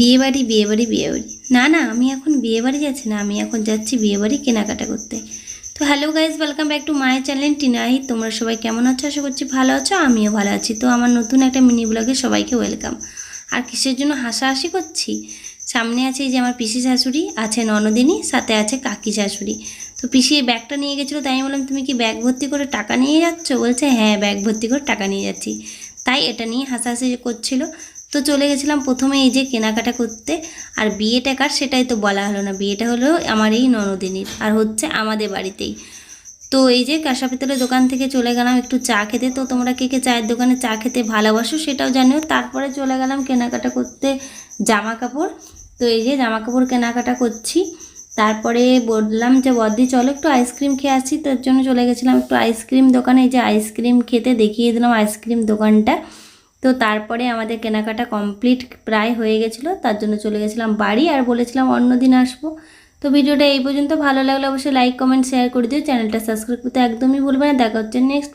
বিয়েবাড়ি বিয়েবাড়ি বিয়েবাড়ি। না না, আমি এখন বিয়েবাড়ি যাচ্ছি না, আমি এখন যাচ্ছি বিয়েবাড়ি কেনাকাটা করতে। তো hello guys welcome back to my channel টিনাই তোমরা সবাই কেমন আছো? আশা করছি ভালো আছো, আমিও ভালো আছি। তো আমার নতুন একটা মিনি ব্লগে সবাইকে ওয়েলকাম আর কিসের জন্য হাসাহাসি করছি? সামনে আছে যে আমার পিসি শাশুড়ি, আছে ননদিনী, সাথে আছে কাকি শাশুড়ি। তো পিসি ব্যাগটা নিয়ে গেছিল, তাই আমি বললাম, তুমি কি ব্যাগ ভর্তি করে টাকা নিয়ে যাচ্ছ? বলছে হ্যাঁ ব্যাগ ভর্তি করে টাকা নিয়ে যাচ্ছি। তাই এটা নিয়ে হাসাহাসি করছিল। তো চলে গেছিলাম প্রথমে এই যে কেনাকাটা করতে। আর বিয়েটা কার সেটাই তো বলা হলো না। বিয়েটা হলো আমার এই ননদিনীর আর হচ্ছে আমাদের বাড়িতেই। তো এই যে কাঁসা পিতলের দোকান থেকে চলে গেলাম একটু চা খেতে। তো তোমরা কে কে চায়ের দোকানে চা খেতে ভালোবাসো সেটাও জানিও। তারপরে চলে গেলাম কেনাকাটা করতে জামা কাপড় তো এই যে জামা কাপড় কেনাকাটা করছি। তারপরে বললাম যে বদ্দি চলো একটু আইসক্রিম খেয়ে আসছি তার জন্য চলে গেছিলাম একটু আইসক্রিম দোকানে। এই যে আইসক্রিম খেতে দেখিয়ে দিলাম আইসক্রিম দোকানটা। তো তারপরে আমাদের কেনাকাটা কমপ্লিট প্রায় হয়ে গেছিল, তার জন্য চলে গেছিলাম বাড়ি আর বলেছিলাম অন্য দিন আসব। তো ভিডিওটা এই পর্যন্ত, ভালো লাগলে অবশ্যই লাইক কমেন্ট শেয়ার করে দিও। চ্যানেলটা সাবস্ক্রাইব করতে একদমই ভুলবে না। দেখা হচ্ছে নেক্সট